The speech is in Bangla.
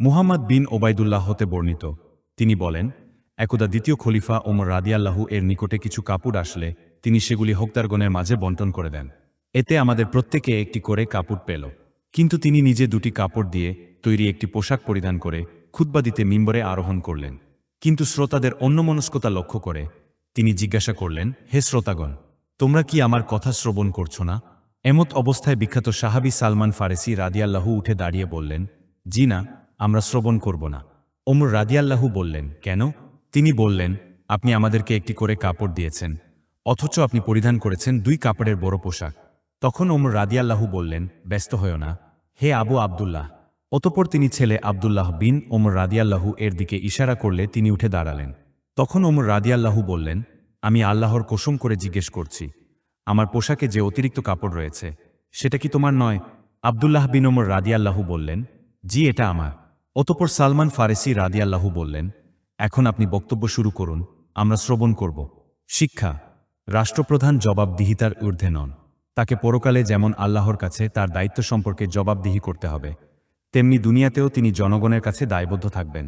মুহাম্মদ বিন ওবায়দুল্লাহ হতে বর্ণিত। তিনি বলেন, একদা দ্বিতীয় খলিফা ওমর রাদিয়াল্লাহু এর নিকটে কিছু কাপড় আসলে, তিনি সেগুলি হোক্তারগণের মাঝে বন্টন করে দেন। এতে আমাদের প্রত্যেকে একটি করে কাপড় পেল। কিন্তু তিনি নিজে দুটি কাপড় দিয়ে তৈরি একটি পোশাক পরিধান করে খুতবা দিতে মিম্বরে আরোহণ করলেন। কিন্তু শ্রোতাদের অন্যমনস্কতা লক্ষ্য করে তিনি জিজ্ঞাসা করলেন, হে শ্রোতাগণ, তোমরা কি আমার কথা শ্রবণ করছ না? এমত অবস্থায় বিখ্যাত সাহাবি সালমান ফারেসি রাদিয়াল্লাহু উঠে দাঁড়িয়ে বললেন, জি না আমরা শ্রবণ করব না। ওমর রাদিয়াল্লাহু বললেন, কেন? তিনি বললেন, আপনি আমাদেরকে একটি করে কাপড় দিয়েছেন, অথচ আপনি পরিধান করেছেন দুই কাপড়ের বড় পোশাক। তখন ওমর রাদিয়াল্লাহু বললেন, ব্যস্ত হয়েও না। হে আবু আবদুল্লাহ। অতপর তিনি ছেলে আবদুল্লাহ বিন ওমর রাদিয়াল্লাহু এর দিকে ইশারা করলে তিনি উঠে দাঁড়ালেন। তখন ওমর রাদিয়াল্লাহু বললেন, আমি আল্লাহর কোসম করে জিজ্ঞেস করছি, আমার পোশাকে যে অতিরিক্ত কাপড় রয়েছে, সেটা কি তোমার নয়? আবদুল্লাহ বিন ওমর রাদিয়াল্লাহু বললেন, জি, এটা আমার। অতপর সালমান ফারেসি রাদিয়াল্লাহু বললেন, এখন আপনি বক্তব্য শুরু করুন, আমরা শ্রবণ করব। শিক্ষা, রাষ্ট্রপ্রধান জবাবদিহিতার ঊর্ধ্বে নন। তাকে পরকালে যেমন আল্লাহর কাছে তার দায়িত্ব সম্পর্কে জবাবদিহি করতে হবে, তেমনি দুনিয়াতেও তিনি জনগণের কাছে দায়বদ্ধ থাকবেন।